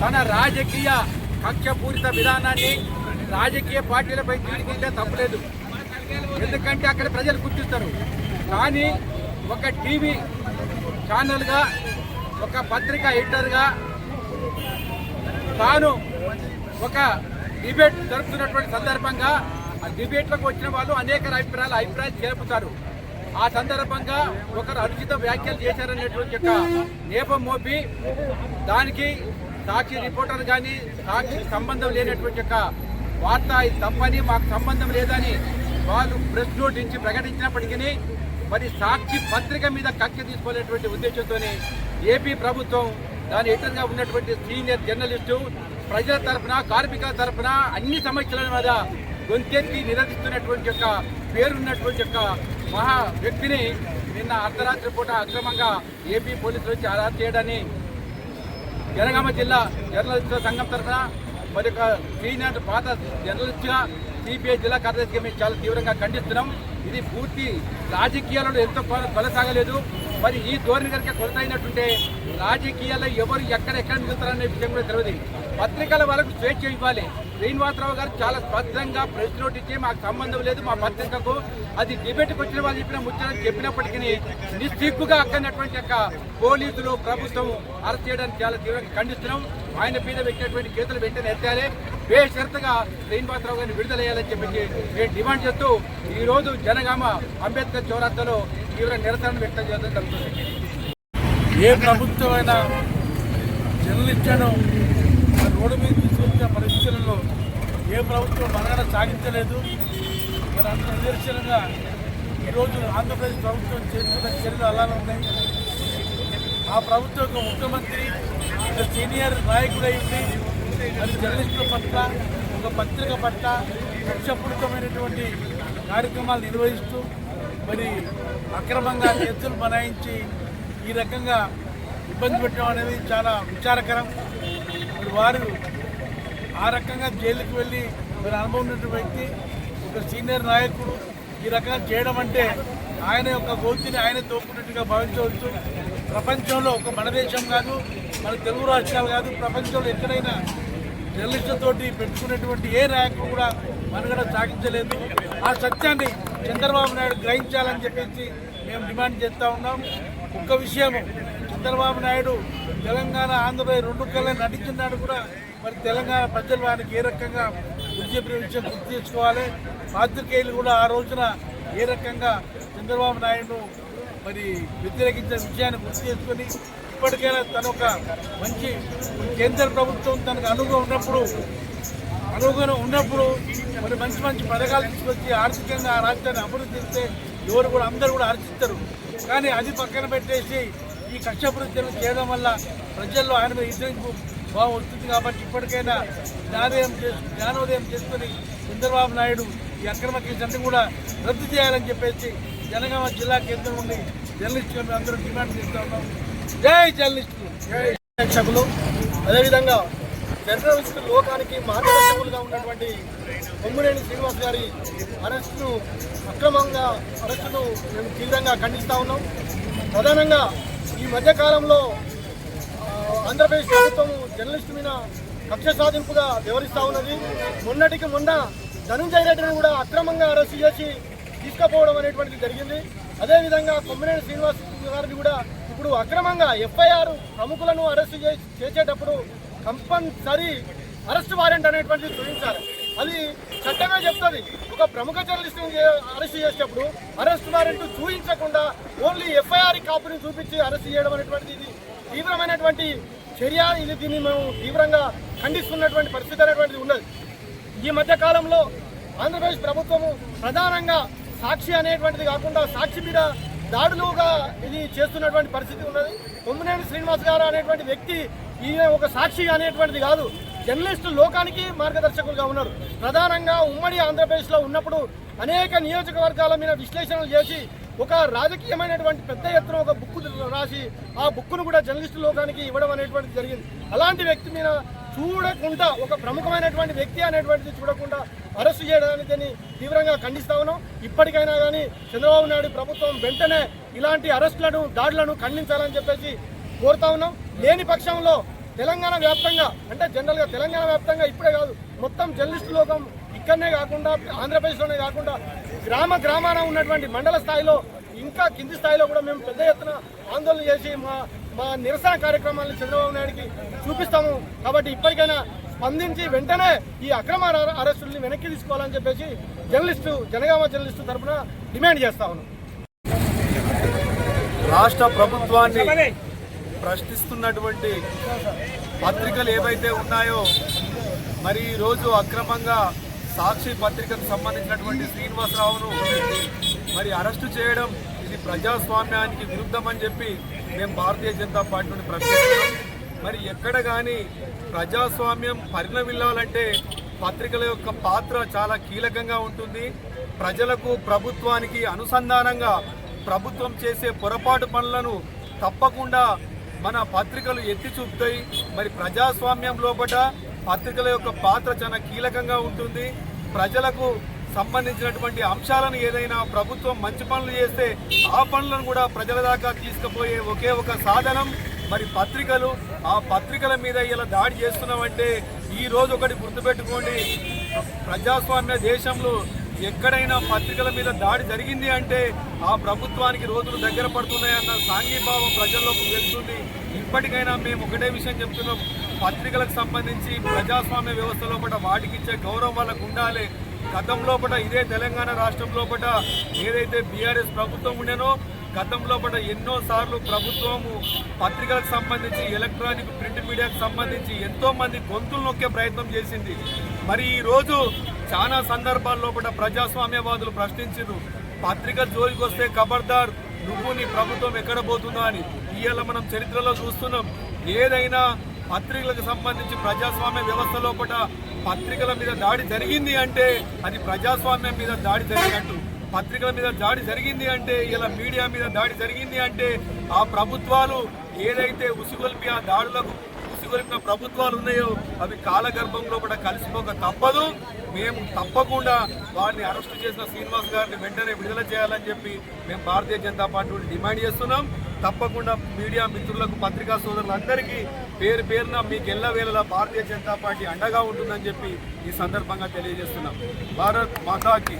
తన రాజకీయ కక్షపూరిత విధానాన్ని రాజకీయ పార్టీలపై తీసుకుంటే తప్పలేదు. ఎందుకంటే అక్కడ ప్రజలు గుర్తిస్తారు. కానీ ఒక టీవీ ఛానల్గా ఒక పత్రిక ఎడిటర్గా తాను ఒక డిబేట్ జరుపుతున్నటువంటి సందర్భంగా ఆ డిబేట్లకు వచ్చిన వాళ్ళు అనేక అభిప్రాయాలు అభిప్రాయాలు చేపుతారు ఆ సందర్భంగా ఒకరు అనుచిత వ్యాఖ్యలు చేశారనేటువంటి యొక్క నేపం మోపి దానికి సాక్షి రిపోర్టర్ కానీ సాక్షి సంబంధం లేనటువంటి యొక్క వార్త ఇది తప్పని మాకు సంబంధం లేదని వాళ్ళు ప్రెస్ నోట్ నుంచి ప్రకటించినప్పటికీ మరి సాక్షి పత్రిక మీద కక్ష తీసుకోలేటువంటి ఉద్దేశంతోనే ఏపీ ప్రభుత్వం దాని ఎదురుగా ఉన్నటువంటి సీనియర్ జర్నలిస్టు ప్రజల తరఫున కార్మికుల తరఫున అన్ని సమస్యల మీద గొంతెత్తి నిలదీస్తున్నటువంటి యొక్క పేరున్నటువంటి యొక్క మహా వ్యక్తిని నిన్న అర్ధరాత్రి పూట అక్రమంగా ఏపీ పోలీసులు వచ్చి అరెస్ట్ చేయడాన్ని జనగామ జిల్లా జర్నలిస్టుల సంఘం తరఫున మరి యొక్క సీనియర్ పాత జర్నలిస్టుగా సిపిఐ జిల్లా కార్యదర్శిగా మేము చాలా తీవ్రంగా ఖండిస్తున్నాం. ఇది పూర్తి రాజకీయాలలో ఎంతో కొనసాగలేదు మరి ఈ ధోరణి కనుక కొనసాగినట్టుంటే రాజకీయాల్లో ఎవరు ఎక్కడెక్కడ మిగులుతారనే విషయం కూడా తెలియదు పత్రికల వరకు స్వేచ్ఛ ఇవ్వాలి. శ్రీనివాసరావు గారు చాలా స్పష్టంగా ప్రెస్ నోట్ ఇచ్చి మాకు సంబంధం లేదు మా పత్రికకు. అది డిబేట్కి వచ్చిన వాళ్ళు చెప్పిన ముచ్చట చెప్పినప్పటికీ నిస్సిగ్గుగా అక్కడినటువంటి యొక్క పోలీసులు ప్రభుత్వం అరెస్ట్ చేయడానికి చాలా తీవ్రంగా ఖండిస్తున్నాం. ఆయన మీద పెట్టినటువంటి కేసులు వెంటనే ఎత్తాలి. బేషరతుగా శ్రీనివాసరావు గారిని విడుదలయ్యాలని చెప్పి మేము డిమాండ్ చేస్తూ ఈరోజు జనగామ అంబేద్కర్ చౌరాస్తాలో తీవ్ర నిరసన వ్యక్తం చేయడం జరుగుతుంది ఏ ప్రభుత్వమైనా జర్నలిస్టులను రోడ్డు మీద తీసుకొచ్చిన పరిస్థితులలో ఏ ప్రభుత్వం మరణ సాగించలేదు మరి అంత నిదర్శనంగా ఈరోజు ఆంధ్రప్రదేశ్ ప్రభుత్వం చేస్తున్న చర్యలు అలానే ఉన్నాయి. ఆ ప్రభుత్వం ముఖ్యమంత్రి ఒక సీనియర్ నాయకుడై ఉండి మరి జర్నలిస్టుల పట్ల ఒక పత్రిక పట్ల లక్ష్యపూరితమైనటువంటి కార్యక్రమాలు నిర్వహిస్తూ మరి అక్రమంగా కేసులు బనాయించి ఈ రకంగా ఇబ్బంది పెట్టడం అనేది చాలా విచారకరం. వారు ఆ రకంగా జైలుకి వెళ్ళి మరి అనుభవం ఉన్నటువంటి వ్యక్తి ఒక సీనియర్ నాయకుడు ఈ రకంగా చేయడం అంటే ఆయన యొక్క గోతిని ఆయన తోపుకున్నట్టుగా భావించవచ్చు. ప్రపంచంలో ఒక మన దేశం కాదు మన తెలుగు రాష్ట్రాలు కాదు ప్రపంచంలో ఎక్కడైనా జర్నలిస్టులతోటి పెట్టుకున్నటువంటి ఏ నాయకుడు కూడా మనుగడ సాగించలేదు. ఆ సత్యాన్ని చంద్రబాబు నాయుడు గ్రహించాలని చెప్పేసి మేము డిమాండ్ చేస్తూ ఉన్నాం. ఒక్క విషయము చంద్రబాబు నాయుడు తెలంగాణ ఆంధ్రప్రదేశ్ రెండు కళ్ళ నటించినాడు కూడా మరి తెలంగాణ ప్రజలు వారికి ఏ రకంగా గుర్తు విషయం గుర్తు చేసుకోవాలి పాత్రికేయులు కూడా ఆ రోజున ఏ రకంగా చంద్రబాబు నాయుడు మరి వ్యతిరేకించిన విషయాన్ని గుర్తు చేసుకొని ఇప్పటికైనా తన ఒక మంచి కేంద్ర ప్రభుత్వం తనకు అనుగుణంగా ఉన్నప్పుడు అనుగుణంగా ఉన్నప్పుడు మరి మంచి మంచి పథకాలు తీసుకొచ్చి ఆర్థికంగా ఆ రాష్ట్రాన్ని అభివృద్ధి చేస్తే ఎవరు కూడా అందరూ కూడా ఆర్చిస్తారు కానీ అది పక్కన పెట్టేసి ఈ కక్షపూరితం చేయడం వల్ల ప్రజల్లో ఆయన మీద ఇద్దరికి బాగా వస్తుంది కాబట్టి ఇప్పటికైనా జ్ఞానోదయం చేసుకు జ్ఞానోదయం చేసుకుని చంద్రబాబు నాయుడు ఈ అక్రమ కేసులన్నీ కూడా రద్దు చేయాలని చెప్పేసి జనగామ జిల్లా కేంద్రం నుండి జర్నలిస్టులు మేము అందరూ డిమాండ్ చేస్తూ ఉన్నాం. జై జర్నలిస్టులు. జై ప్రేక్షకులు. అదేవిధంగా జర్నలిస్టు లోకానికి మార్గదర్శకులుగా ఉన్నటువంటి కొమ్మినేని శ్రీనివాస్ గారి అరెస్టును అక్రమంగా అరెస్టును మేము తీవ్రంగా ఖండిస్తూ ఉన్నాం. ప్రధానంగా ఈ మధ్యకాలంలో ఆంధ్రప్రదేశ్ ప్రభుత్వం జర్నలిస్టు మీద కక్ష సాధింపుగా వివరిస్తూ ఉన్నది. మొన్నటికి మొన్న ధనుంజయ రెడ్డిని కూడా అక్రమంగా అరెస్టు చేసి తీసుకుపోవడం అనేటువంటిది జరిగింది. అదేవిధంగా కొమ్మినేని శ్రీనివాస్ గారిని కూడా ఇప్పుడు అక్రమంగా ఎఫ్ఐఆర్ ప్రముఖులను అరెస్టు చే- చేసేటప్పుడు కంపల్సరీ అరెస్ట్ వారెంట్ అనేటువంటిది చూపించాలి అది చట్టమే చెప్తుంది. ఒక ప్రముఖ జర్నలిస్ట్ అరెస్ట్ చేసేటప్పుడు అరెస్ట్ వారెంట్ చూపించకుండా ఓన్లీ ఎఫ్ఐఆర్ కాపీని చూపించి అరెస్ట్ చేయడం అనేటువంటిది ఇది తీవ్రమైనటువంటి చర్య. ఇది దీన్ని మేము తీవ్రంగా ఖండిస్తున్నటువంటి పరిస్థితి అనేటువంటిది ఉన్నది. ఈ మధ్య కాలంలో ఆంధ్రప్రదేశ్ ప్రభుత్వము ప్రధానంగా సాక్షి అనేటువంటిది కాకుండా సాక్షి మీద దాడులుగా ఇది చేస్తున్నటువంటి పరిస్థితి ఉన్నది. కొమ్మినేని శ్రీనివాస్ గారు అనేటువంటి వ్యక్తి ఈయన ఒక సాక్షి అనేటువంటిది కాదు. జర్నలిస్టు లోకానికి మార్గదర్శకులుగా ఉన్నారు. ప్రధానంగా ఉమ్మడి ఆంధ్రప్రదేశ్లో ఉన్నప్పుడు అనేక నియోజకవర్గాల మీద విశ్లేషణలు చేసి ఒక రాజకీయమైనటువంటి పెద్ద ఎత్తున ఒక బుక్ రాసి ఆ బుక్ను కూడా జర్నలిస్టు లోకానికి ఇవ్వడం అనేటువంటిది జరిగింది. అలాంటి వ్యక్తి మీద చూడకుండా ఒక ప్రముఖమైనటువంటి వ్యక్తి అనేటువంటిది చూడకుండా అరెస్టు చేయడానికి తీవ్రంగా ఖండిస్తా ఉన్నాం. ఇప్పటికైనా కానీ చంద్రబాబు నాయుడు ప్రభుత్వం వెంటనే ఇలాంటి అరెస్టులను దాడులను ఖండించాలని చెప్పేసి కోరుతా ఉన్నాం. లేని పక్షంలో తెలంగాణ వ్యాప్తంగా అంటే జనరల్గా తెలంగాణ వ్యాప్తంగా ఇప్పుడే కాదు మొత్తం జర్నలిస్ట్ లోకం ఇక్కడనే కాకుండా ఆంధ్రప్రదేశ్లోనే కాకుండా గ్రామ గ్రామాన ఉన్నటువంటి మండల స్థాయిలో ఇంకా కింది స్థాయిలో కూడా మేము పెద్ద ఎత్తున ఆందోళన చేసి మా మా నిరసన కార్యక్రమాలను చంద్రబాబు నాయుడికి చూపిస్తాము. కాబట్టి ఇప్పటికైనా స్పందించి వెంటనే ఈ అక్రమ అరెస్టుల్ని వెనక్కి తీసుకోవాలని చెప్పేసి జర్నలిస్టు జనగామ జర్నలిస్టు తరఫున డిమాండ్ చేస్తా ఉన్నాం. రాష్ట్ర ప్రభుత్వాన్ని ప్రశ్నిస్తున్నటువంటి పత్రికలు ఏవైతే ఉన్నాయో మరి ఈరోజు అక్రమంగా సాక్షి పత్రికకు సంబంధించినటువంటి శ్రీనివాసరావును మరి అరెస్టు చేయడం ఇది ప్రజాస్వామ్యానికి విరుద్ధమని చెప్పి మేము భారతీయ జనతా పార్టీ నుండి ప్రశ్నిస్తున్నాం. మరి ఎక్కడ కానీ ప్రజాస్వామ్యం పరిణమిల్లాలంటే పత్రికల యొక్క పాత్ర చాలా కీలకంగా ఉంటుంది. ప్రజలకు ప్రభుత్వానికి అనుసంధానంగా ప్రభుత్వం చేసే పొరపాటు పనులను తప్పకుండా మన పత్రికలు ఎత్తి చూపుతాయి. మరి ప్రజాస్వామ్యం లోపల పత్రికల యొక్క పాత్ర చాలా కీలకంగా ఉంటుంది. ప్రజలకు సంబంధించినటువంటి అంశాలను ఏదైనా ప్రభుత్వం మంచి పనులు చేస్తే ఆ పనులను కూడా ప్రజల దాకా తీసుకుపోయే ఒకే ఒక సాధనం మరి పత్రికలు. ఆ పత్రికల మీద ఇలా దాడి చేస్తున్నామంటే ఈ రోజు ఒకటి గుర్తుపెట్టుకోండి. ప్రజాస్వామ్య దేశంలో ఎక్కడైనా పత్రికల మీద దాడి జరిగింది అంటే ఆ ప్రభుత్వానికి రోజులు దగ్గర పడుతున్నాయన్న సాంఘీభావం ప్రజల్లోకి వెళ్తుంది. ఇప్పటికైనా మేము ఒకటే విషయం చెప్తున్నాం. పత్రికలకు సంబంధించి ప్రజాస్వామ్య వ్యవస్థ లోపల వాటికి ఇచ్చే గౌరవం వాళ్ళకు ఉండాలి. గతం లోపల ఇదే తెలంగాణ రాష్ట్రం లోపల ఏదైతే బీఆర్ఎస్ ప్రభుత్వం ఉండేనో గతం లోపల ఎన్నోసార్లు ప్రభుత్వము పత్రికలకు సంబంధించి ఎలక్ట్రానిక్ ప్రింట్ మీడియాకు సంబంధించి ఎంతోమంది గొంతులు నొక్కే ప్రయత్నం చేసింది. మరి ఈరోజు చాలా సందర్భాల్లో కూడా ప్రజాస్వామ్యవాదులు ప్రశ్నించారు పత్రిక జోలికి వస్తే ఖబర్దార్ నువ్వు నీ ప్రభుత్వం ఎక్కడ పోతుందా అని. ఇవాళ మనం చరిత్రలో చూస్తున్నాం. ఏదైనా పత్రికలకు సంబంధించి ప్రజాస్వామ్య వ్యవస్థ లోపల పత్రికల మీద దాడి జరిగింది అంటే అది ప్రజాస్వామ్యం మీద దాడి జరిగినట్టు. పత్రికల మీద దాడి జరిగింది అంటే ఇలా మీడియా మీద దాడి జరిగింది అంటే ఆ ప్రభుత్వాలు ఏదైతే ఉసిగొల్పి ఆ దాడులకు ఉసిగొల్పిన ప్రభుత్వాలు ఉన్నాయో అవి కాలగర్భంలో కూడా కలిసిపోక తప్పదు. మేము తప్పకుండా వారిని అరెస్ట్ చేసిన శ్రీనివాస్ గారిని వెంటనే విడుదల చేయాలని చెప్పి మేము భారతీయ జనతా పార్టీ డిమాండ్ చేస్తున్నాం. తప్పకుండా మీడియా మిత్రులకు పత్రికా సోదరులందరికీ పేరు పేరున మీకు ఎల్లవేళలా భారతీయ జనతా పార్టీ అండగా ఉంటుందని చెప్పి ఈ సందర్భంగా తెలియజేస్తున్నాం. భారత్ మాతాకి.